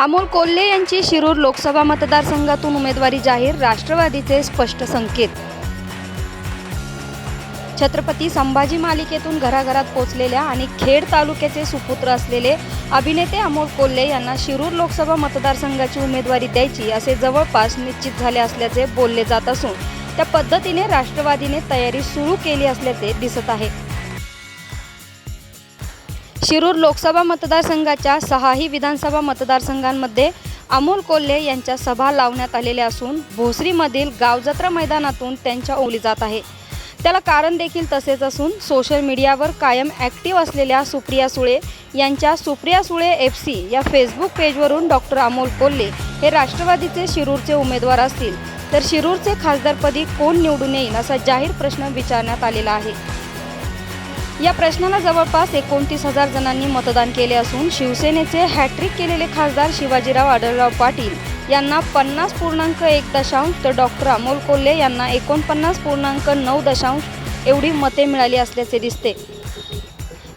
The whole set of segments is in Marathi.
अमोल कोल्हे यांची शिरूर लोकसभा मतदारसंघातून उमेदवारी जाहीर राष्ट्रवादीचे स्पष्ट संकेत. छत्रपती संभाजी मालिकेतून घराघरात पोचलेल्या आणि खेड तालुक्याचे सुपुत्र असलेले अभिनेते अमोल कोल्हे यांना शिरूर लोकसभा मतदारसंघाची उमेदवारी द्यायची असे जवळपास निश्चित झाले असल्याचे बोलले जात असून त्या पद्धतीने राष्ट्रवादीने तयारी सुरू केली असल्याचे दिसत आहे. शिरूर लोकसभा मतदारसंघाच्या सहाही विधानसभा मतदारसंघांमध्ये अमोल कोल्हे यांच्या सभा लावण्यात आलेल्या असून भोसरीमधील गावजत्रा मैदानातून त्यांच्या ओली जात आहे. त्याला कारण देखील तसेच असून सोशल मीडियावर कायम ॲक्टिव्ह असलेल्या सुप्रिया सुळे यांच्या सुप्रिया सुळे एफ सी या फेसबुक पेजवरून डॉक्टर अमोल कोल्हे हे राष्ट्रवादीचे शिरूरचे उमेदवार असतील. तर शिरूरचे खासदारपदी कोण निवडून येईल असा जाहीर प्रश्न विचारण्यात आलेला आहे. या प्रश्नाला जवळपास एकोणतीस हजार जणांनी मतदान केले असून शिवसेनेचे हॅट्रिक केलेले खासदार शिवाजीराव आढळराव पाटील यांना पन्नास पूर्णांक एक दशांश तर डॉक्टर अमोल कोल्हे यांना एकोणपन्नास पूर्णांक नऊ दशांश एवढी मते मिळाली असल्याचे दिसते.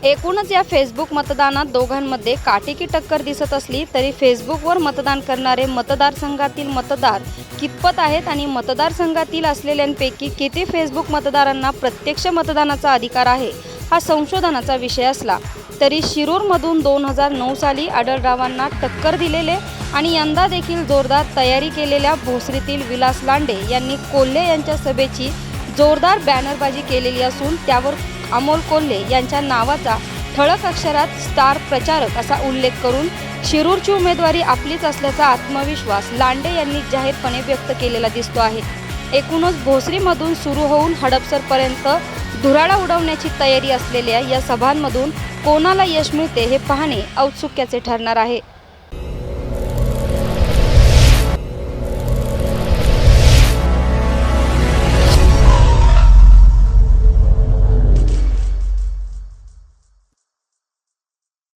एकूणच या फेसबुक मतदानात दोघांमध्ये काटेकी टक्कर दिसत असली तरी फेसबुकवर मतदान करणारे मतदारसंघातील मतदार कितपत आहेत आणि मतदारसंघातील असलेल्यांपैकी किती फेसबुक मतदारांना प्रत्यक्ष मतदानाचा अधिकार आहे? हा संशोधनाचा विषय असला तरी शिरूरमधून दोन हजार नऊ साली आढळरावांना टक्कर दिलेले आणि यंदा देखील जोरदार तयारी केलेल्या भोसरीतील विलास लांडे यांनी कोल्हे यांच्या सभेची जोरदार बॅनरबाजी केलेली असून त्यावर अमोल कोल्हे यांच्या नावाचा ठळक अक्षरात स्टार प्रचारक असा उल्लेख करून शिरूरची उमेदवारी आपलीच असल्याचा आत्मविश्वास लांडे यांनी जाहीरपणे व्यक्त केलेला दिसतो आहे. एकूणच भोसरीमधून सुरू होऊन हडपसरपर्यंत धुराळा उडवण्याची तयारी असलेल्या या सभांमधून कोणाला यश मिळते हे पाहणे औत्सुक्याचे ठरणार आहे.